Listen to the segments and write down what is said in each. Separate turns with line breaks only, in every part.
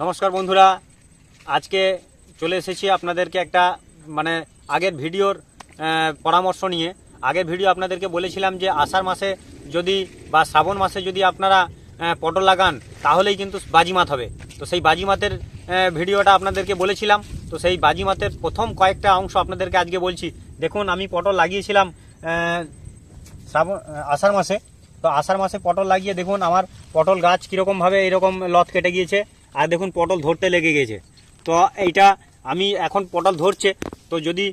নমস্কার বন্ধুরা। আজকে চলে এসেছি আপনাদেরকে একটা মানে আগের ভিডিওর পরামর্শ নিয়ে। আগের ভিডিও আপনাদেরকে বলেছিলাম যে আষাঢ় মাসে যদি বা শ্রাবণ মাসে যদি আপনারা পটল লাগান, তাহলেই কিন্তু বাজিমাত হবে। তো সেই বাজিমাতের ভিডিওটা আপনাদেরকে বলেছিলাম। তো সেই বাজিমাতের প্রথম কয়েকটা অংশ আপনাদেরকে আজকে বলছি। দেখুন, আমি পটল লাগিয়েছিলাম শ্রাবণ আষাঢ় মাসে। তো আষাঢ় মাসে পটল লাগিয়ে দেখুন, আমার পটল গাছ কীরকমভাবে এরকম লত কেটে গিয়েছে। আর দেখুন পটল ধরতে লেগে গেছে। তো এইটা আমি এখন পটল ধরছে, তো যদি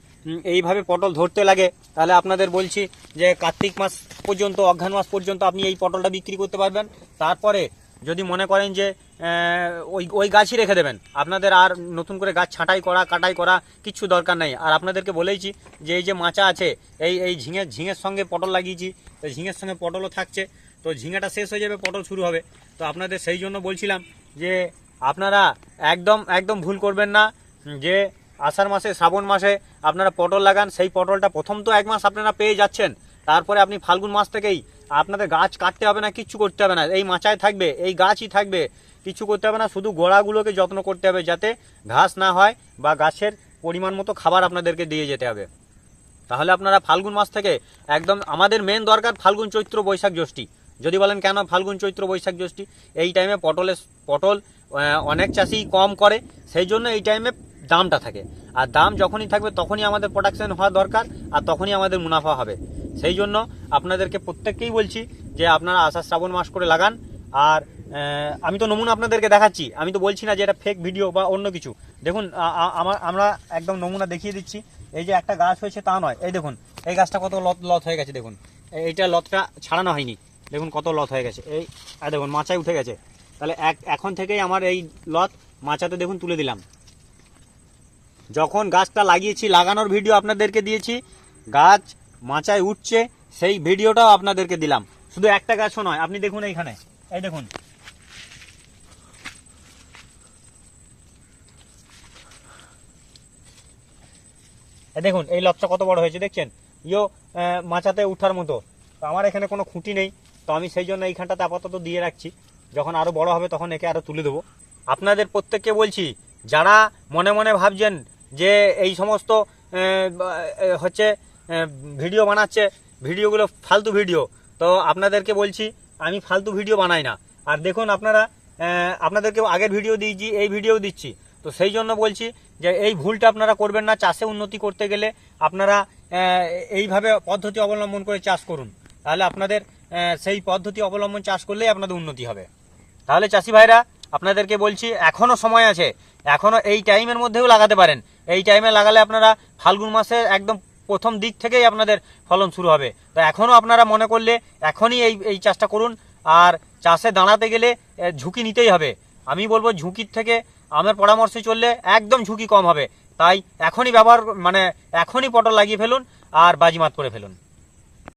এইভাবে পটল ধরতে লাগে, তাহলে আপনাদের বলছি যে কার্তিক মাস পর্যন্ত, অঘ্রাণ মাস পর্যন্ত আপনি এই পটলটা বিক্রি করতে পারবেন। তারপরে যদি মনে করেন যে ওই ওই গাছই রেখে দেবেন, আপনাদের আর নতুন করে গাছ ছাঁটাই করা, কাটাই করা কিছু দরকার নেই। আর আপনাদেরকে বলেইছি যে, এই যে মাচা আছে, এই এই ঝিঙে, ঝিঙের সঙ্গে পটল লাগিয়েছি, তো ঝিঙের সঙ্গে পটলও থাকছে, তো ঝিঙেটা শেষ হয়ে যাবে, পটল শুরু হবে। তো আপনাদের সেই জন্য বলছিলাম যে আপনারা একদম একদম ভুল করবেন না যে আষাঢ় মাসে, শ্রাবণ মাসে আপনারা পটল লাগান, সেই পটলটা প্রথম তো এক মাস আপনারা পেয়ে যাচ্ছেন। তারপরে আপনি ফাল্গুন মাস থেকেই আপনাদের গাছ কাটতে হবে না, কিচ্ছু করতে হবে না। এই মাচায় থাকবে, এই গাছই থাকবে কিছু করতে হবে না। শুধু গোড়াগুলোকে যত্ন করতে হবে যাতে ঘাস না হয় বা গাছের পরিমাণ মতো খাবার আপনাদেরকে দিয়ে যেতে হবে। তাহলে আপনারা ফাল্গুন মাস থেকে একদম, আমাদের মেন দরকার ফাল্গুন চৈত্র বৈশাখ জ্যৈষ্ঠী। যদি বলেন কেন ফাল্গুন চৈত্র বৈশাখ জ্যৈষ্ঠী? এই টাইমে পটলের, পটল অনেক চাষি কম করে, সেই জন্য এই টাইমে দামটা থাকে। আর দাম যখনই থাকবে তখনই আমাদের প্রোডাকশন হওয়া দরকার, আর তখনই আমাদের মুনাফা হবে। সেই জন্য আপনাদেরকে প্রত্যেককেই বলছি যে আপনারা আষাঢ় শ্রাবণ মাস করে লাগান। আর আমি তো নমুনা আপনাদেরকে দেখাচ্ছি। আমি তো বলছি না যে এটা ফেক ভিডিও বা অন্য কিছু। দেখুন আমার, আমরা একদম নমুনা দেখিয়ে দিচ্ছি। এই যে একটা গাছ হয়েছে তা নয়। এই দেখুন, এই গাছটা কত লত লত হয়ে গেছে, দেখুন। এইটা লতটা ছাড়ানো হয়নি। দেখুন কত লত হয়ে গেছে। এই দেখুন, মাচায় উঠে গেছে। তাহলে এখন থেকেই আমার এই লত মাচাতে দেখুন তুলে দিলাম। যখন গাছটা লাগিয়েছি লাগানোর ভিডিও আপনাদেরকে দিয়েছি গাছ মাচায় উঠছে সেই ভিডিওটাও আপনাদেরকে দিলাম। শুধু একটা গাছও নয় আপনি দেখুন এইখানে। এই দেখুন। দেখুন এই লতটা কত বড় হয়েছে দেখছেন? আহ, মাচাতে উঠার মতো। তো আমার এখানে কোনো খুঁটি নেই তো আমি সেই জন্য এইখানটাতে আপাতত দিয়ে রাখছি। যখন আরও বড় হবে তখন একে আরও তুলে দেবো। আপনাদের প্রত্যেককে বলছি, যারা মনে মনে ভাবছেন যে এই সমস্ত হচ্ছে ভিডিও বানাচ্ছে, ভিডিওগুলো ফালতু ভিডিও, তো আপনাদেরকে বলছি, আমি ফালতু ভিডিও বানাই না। আর দেখুন আপনারা আপনাদেরকে আগের ভিডিও দিয়েছি, এই ভিডিও দিচ্ছি। তো সেই জন্য বলছি যে এই ভুলটা আপনারা করবেন না, চাষে উন্নতি করতে গেলে আপনারা এইভাবে পদ্ধতি অবলম্বন করে চাষ করুন। তাহলে আপনাদের সেই পদ্ধতি অবলম্বন চাষ করলেই আপনাদের উন্নতি হবে। তাহলে চাষি ভাইরা, আপনাদেরকে বলছি, এখনও সময় আছে। এখনও এই টাইমের মধ্যেও লাগাতে পারেন। এই টাইমে লাগালে আপনারা ফাল্গুন মাসে একদম প্রথম দিক থেকেই আপনাদের ফলন শুরু হবে। তো এখনও আপনারা মনে করলে এখনই এই এই চাষটা করুন। আর চাষে দাঁড়াতে গেলে ঝুঁকি নিতেই হবে। আমি বলব ঝুঁকির থেকে আমার পরামর্শে চললে একদম ঝুঁকি কম হবে। তাই এখনই ব্যবহার মানে এখনই পটল লাগিয়ে ফেলুন আর বাজিমাত করে ফেলুন।